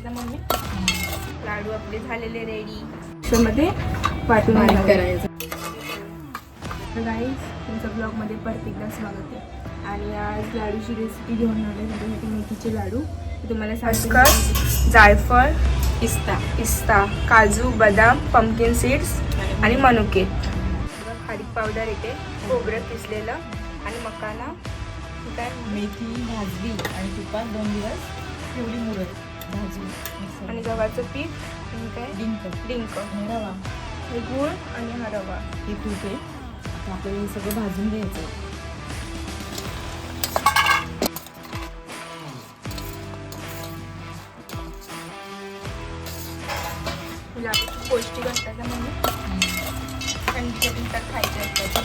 आता मम्मी. लाडू आपले झालेले रेडी मध्ये वाटून. करायचं. गाईज तुमचं ब्लॉगमध्ये परत एकदा स्वागत आहे. आणि आज लाडूची रेसिपी घेऊन आले तुमच्यासाठी मेथीचे लाडू. ते तुम्हाला खसखस जायफळ पिस्ता. पिस्ता काजू बदाम पंपकिन सीड्स आणि मनुके. खारीक पावडर येते. खोबरं किसलेलं आणि मकाना. काय मेथी भाजली आणि तुपात दोन दिवस ठेवली मुरत. भाजी आणि गव्हाचं पीठ आणि काय? डिंक. डिंक. रवा हे गूळ आणि हा रवा. हे तूप आहे. आता आपल्याला हे सगळं भाजून घ्यायचं पौष्टिक असतात ना म्हणून थंडीच्या दिवसात खायचे असतात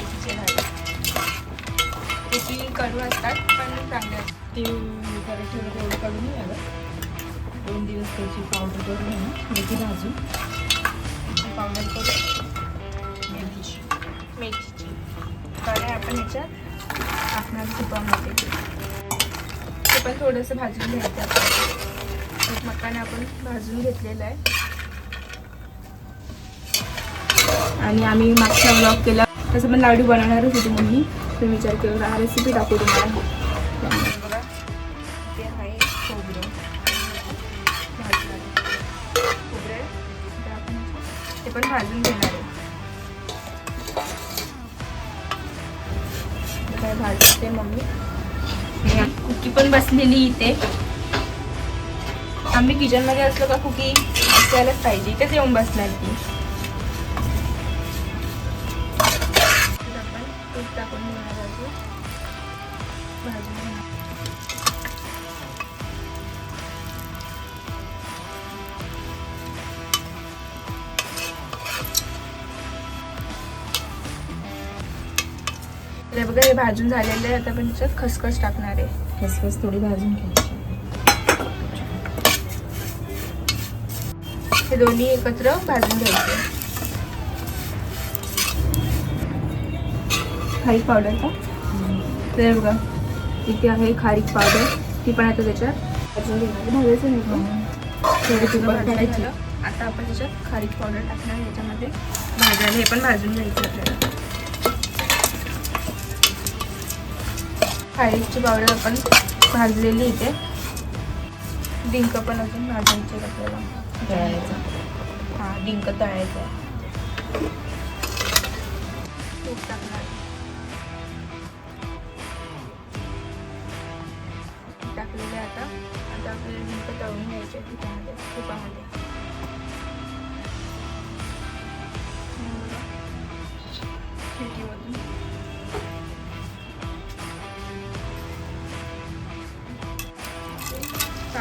मेथीचे कडू असतात पण चांगले असतात. ते करायचं ठेवलं तेवढं काढून नाही आलं दोन दिवस त्याची पावडर करून आहे ना मेथी भाजून. पावडर करून मेथीची. मेथीची. तर आपण ह्याच्यात टाकणार तुपामध्ये. ते पण थोडंसं भाजून घ्यायचं आपण एक मकाने आपण भाजून घेतलेलं आहे. आणि आम्ही मागचा ब्लॉग केला. तसं पण लाडू बनवणारच होती मम्मी तर विचार केला. हा रेसिपी टाकू तुम्हाला. पण भाजून घेणार आहे. काय भाजते मम्मी? कुकी पण बसलेली इथे. आम्ही किचनमध्ये असलो का कुकी? असायलाच पाहिजे. इथेच येऊन बसणार ती. आपण तूप टाकून हे बघा हे भाजून झालेलं आहे आता आपण त्याच्यात खसखस टाकणार आहे. खसखस थोडी भाजून घ्यायची. हे दोन्ही एकत्र भाजून घ्यायचे. खारीक पावडर का? तर बघा. इथे आहे खारीक पावडर ती पण आता त्याच्यात भाजून घेणार भाजायचं नाही आता आपण त्याच्यात खारीक पावडर टाकणार याच्यामध्ये भाजायला हे पण भाजून घ्यायचं आपल्याला. खारीकची पावडर आपण भाजलेली इथे. डिंक पण अजून भाजायचे आपल्याला. तळायचं. हा डिंक तळायचं आहे. तूप टाकणार.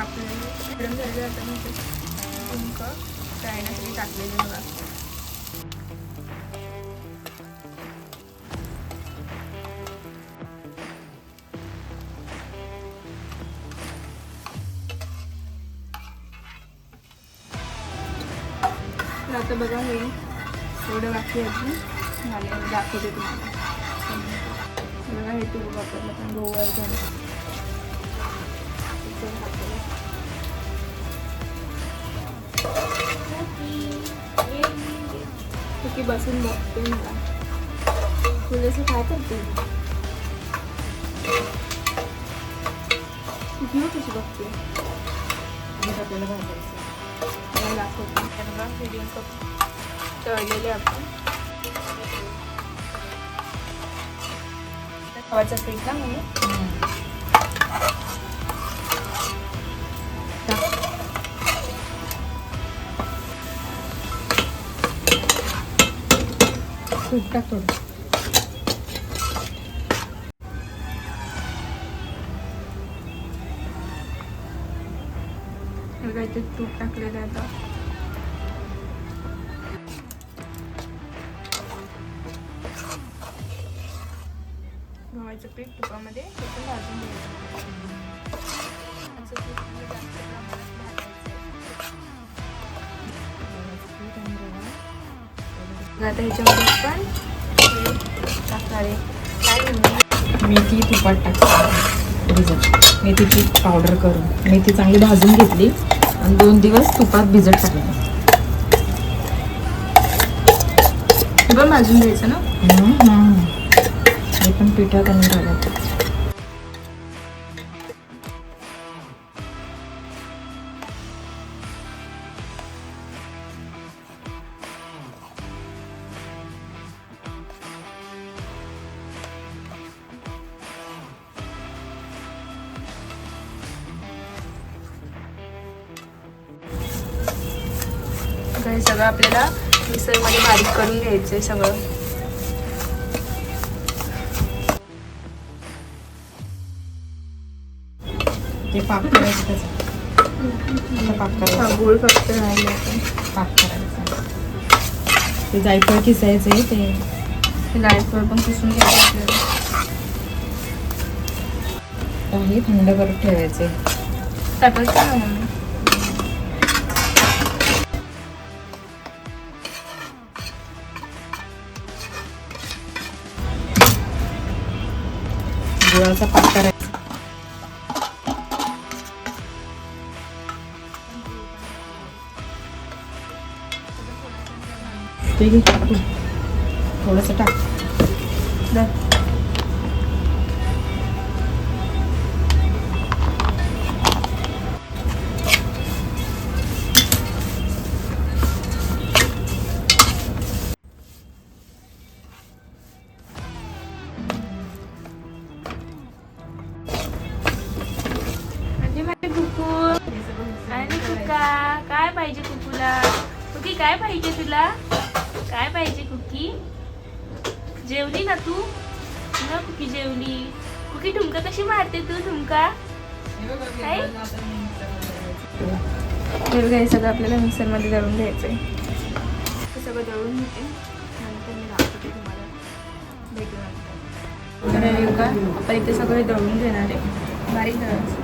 कापलेले गरम झालेलं आता म्हणजे ते डिंक तळण्यासाठी टाकलेले बघा. आता बघा हे एवढं बाकी अजून. झाले दाखवते तुम्हाला. बघा हे तू वापरलं पण गोवर्धन चुकी बसून बघते मला. तुझ्याशी काय करते? हो कशी बघते. आपल्याला भाजायचं मला दाखवते. तळलेले आपण. गव्हाचं पीठ ना म्हणून तूप टाक थोडं ते तूप टाकलेलं आहे आता. गव्हाचं पीठ तुपामध्ये ते पण भाजून घ्यायचं आता ह्याच्यामध्ये टाकणार आहे. म्हणू मेथी तुपात भिजत. मेथीची पावडर करून. मेथी चांगली भाजून घेतली. आणि दोन दिवस तुपात भिजत टाकले पण भाजून घ्यायचं ना? हे पण पिठात आणि रव्यात. आता हे सगळं आपल्याला मिक्सरमध्ये बारीक करून घ्यायचं आहे सगळं. ते पाक करायचं त्याचं. आता पाक हा, करायचं गूळ फक्त राहिलं आता. पाक करायचं. ते जायफळ किसायचे ते. जायफळ पण किसून घ्यायचं आपल्याला. काही थंड करून ठेवायचे टाकायचं ना मम्मी गुळाचा पाक करायचा ते घे टाक काय पाहिजे तुला? काय पाहिजे कुकी? जेवली ना तू? ना कुकी जेवली? कुकी ठुमका कशी मारते तू ठुमका? काय? हे बघा, हे सगळं आपल्याला मिक्सरमध्ये दळून घ्यायचं आहे सगळं दळून घेते. नंतर मी दाखवते तुम्हाला. भेटू नंतर. तर बघा आपण इथे सगळे दळून घेणार आहे. बारीक दळायचं.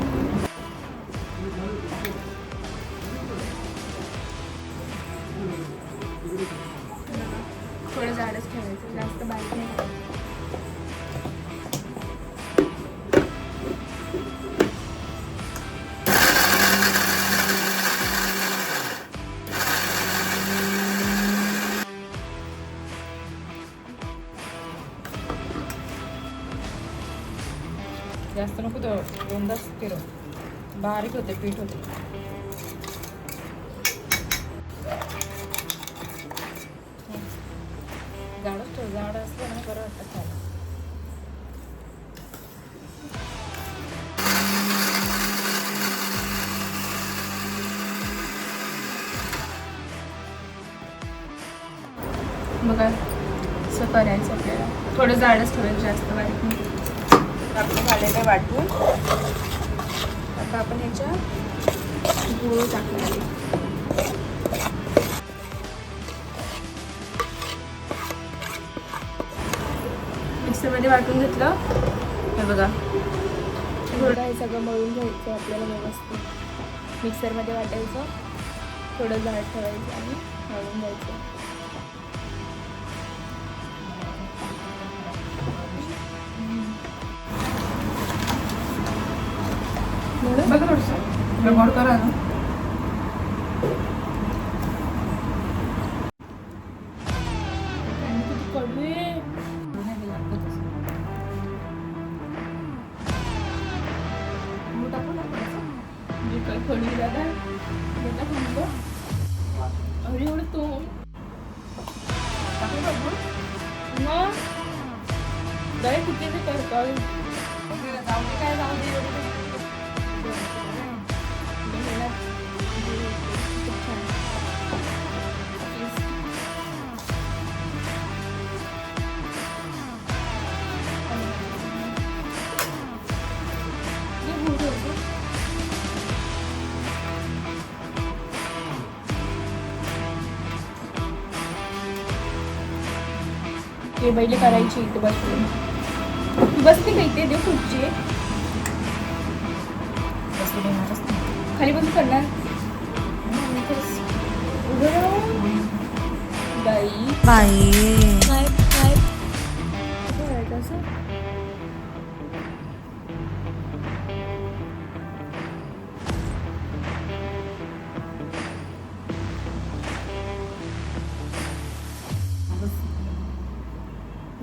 जास्त नको तर दोनदाच फिरव. बारीक होते पीठ होते. जाडच ठेव जाड असलं ना बरं वाटतं खायला. बघा असं करायचं आपल्याला. थोडं जाडच ठेवायचं जास्त बारीक नाही आपलं झालेलं वाटून आता आपण ह्याच्या गुळ टाकणार मिक्सरमध्ये वाटून घेतलं. हे बघा. थोडं हे सगळं मळून घ्यायचं आपल्याला व्यवस्थित. मिक्सरमध्ये वाटायचं थोडं झाड ठेवायचं आणि मळून घ्यायचं. बघ थोडंसं रेकॉर्ड करा ना. अरे एवढं तो मग डायरेक्ट कुठे ते कर काय जाऊ दे. हे पहिले करायची इथे बसून तू बसते का इथे? देऊ खुर्ची नाही. खाली बसून करणार? उभं राहून. बाई काय काय करायचं असं?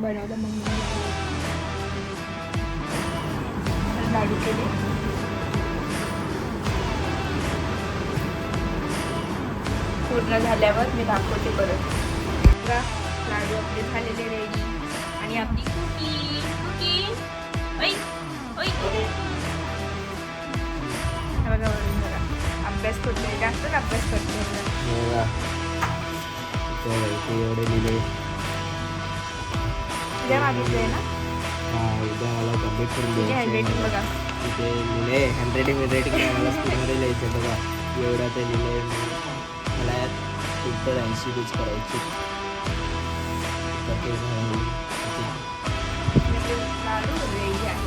बनवलं मम्मीने लाडू केले पूर्ण झाल्यावर मी दाखवते परत. लाडू आपले झालेले रेडी आणि आपली कुकी कुकी. हा बघा अभ्यास करते जास्तच अभ्यास करते बघा. इथे इथे एवढे लिहिले. तुझ्या मागितले ना? हा उद्या मला कंप्लीट करून हँडरायटिंग बघा. तिथे लिहिले हँडरायटिंग हँडरायटिंग मला स्कूलमध्ये लिहायचं बघा. एवढं ते लिहिले मला टोटल ऐंशी पेज करायची. रेडी आहे.